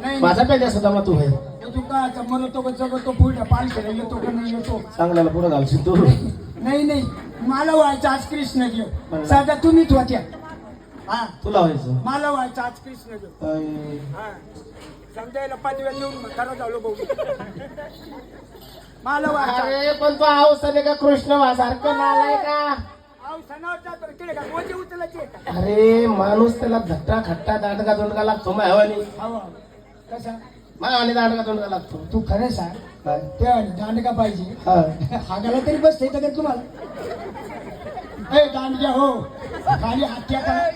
नाही. माझा काय जास्त दमा तू आहे तू का आता म्हणतो का जगतो पुढे पालखीला येतो का नाही येतो? चांगल्याला पुढे घालशील तू. नाही नाही मला व्हायचं आज कृष्ण म्हणलं. साधा तुम्हीच होत्या. हा. तुला व्हायचं? मला व्हायचं आज कृष्ण देव अय, हा. समजायला पाचव्या देऊन खरं झालो भाऊ. मला व्हायचं अरे पण तो आवसाने का कृष्ण सारखं नालाय का? अहो, सणावर जातो रे, तिकडे का मोजे उचलायचे आहे का? अरे माणूस त्याला धट्टा खट्टा दांडका दोंडका लागतो मायवानी. हो, हो. कसा मायवानी दांडका दोंडका लागतो तू खरं सांग काय ते दांडगा पाहिजे हा. हागाला तरी बसते का तुम्हाला ए दांडग्या हो खाली हत्या करा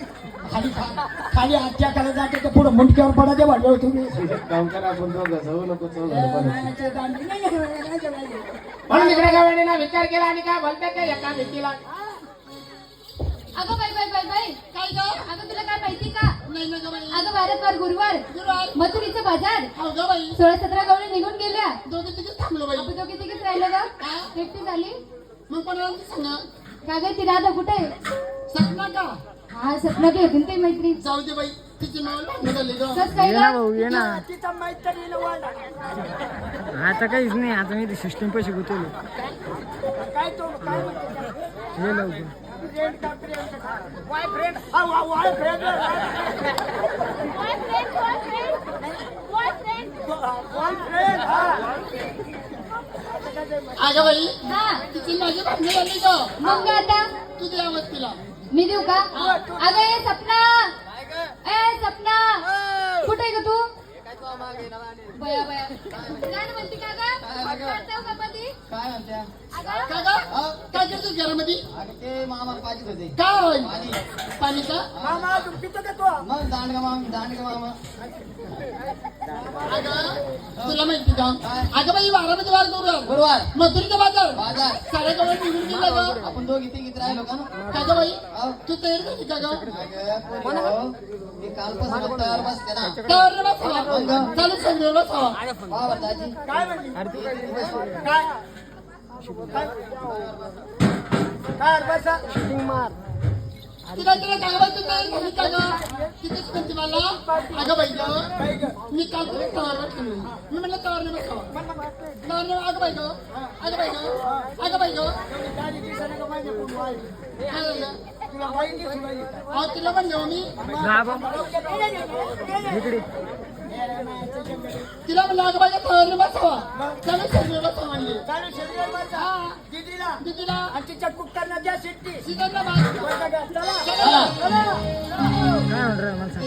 खाली खा खाली हत्या करा जाते तर पुढे मुंडक्यावर पडायचे वाढले तुम्ही काम करा आपण दोघं जाऊ नको नको. नाही, ते दांडगे- नाही, नाही, नाही, नाही, नाही, नाही. म्हणून इकडे गावाने विचार केला आणि काय बोलतात ते एका भीतीला अगं बाई बाई बाई बाई काय ग? अगं तुला काय माहिती का? अगं वारंवार गुरुवार. मथुरीचं बाजार. सोळा सतरा गवळी निघून गेल्या. आपण दोघी तिघेच राहिलो ग. एकटी झाली. का ग ती राधा कुठे? आहे? हा सपना बी होती ना ती मैत्री. जाऊ दे बाई तिची नाव लागली ग. कस काय ग? तिचा- तिचा मैत्रिणीला वाढला. आता काहीच नाही आता मी सिस्टीम पैसे गुतवले. काय तो काय म्हणते? हे लवकर. फ्रेंड का फ्रेंड का? वाय फ्रेंड हा वा वाय फ्रेंड वाय फ्रेंड हा. अगं बाई हा. तिची माझी भांडणी झाली ग मग आता? तुझी आवाज तिला मी देऊ का? अगं ए सपना. ए सपना. कुठे आहे ग तू? बया बया. काय म्हणते का ग काय म्हणत्या अगं काय ग अ, काय करतो अगं ते मामा पाहिजे होते. काय पाणी का? मामा अजून पितो का तो मग दांडगा मामा दांडगा मामा. अगं तुला माहिती का? अगं बाई बारामध्ये वार करू गुरुवार. मथुरीचा बाजार. बाजार. साऱ्या गवळ निघून गेला ग. आपण दोघी तिघीत राहिलो का? का ग बाई? तू तयार झाली का ग? हो, मी कालपासून तयार बसते ना. त्यावर बसावा. चालू संध्यावर बसावा. दाजी काय? बसा तिला तिला गावात का ग तिथेच म्हणते मला अगं बाई ग काय ग मी काल तुम्ही तवारवर ठेवली मी म्हणलं तवारने बसावा. तवारने अगं बाई ग अगं बाई ग बाई ग? काय झालं? तुला. अहो तिला म्हणलं मी. तिला म्हणलं अगं बाई बसावा. चालू संध्यावर बसावा शरीर दीदीला दीदीला आणि तिच्या कुक्करला द्या शिट्टी सीताला बाई बसा का? चला. चला. काय म्हणणार मला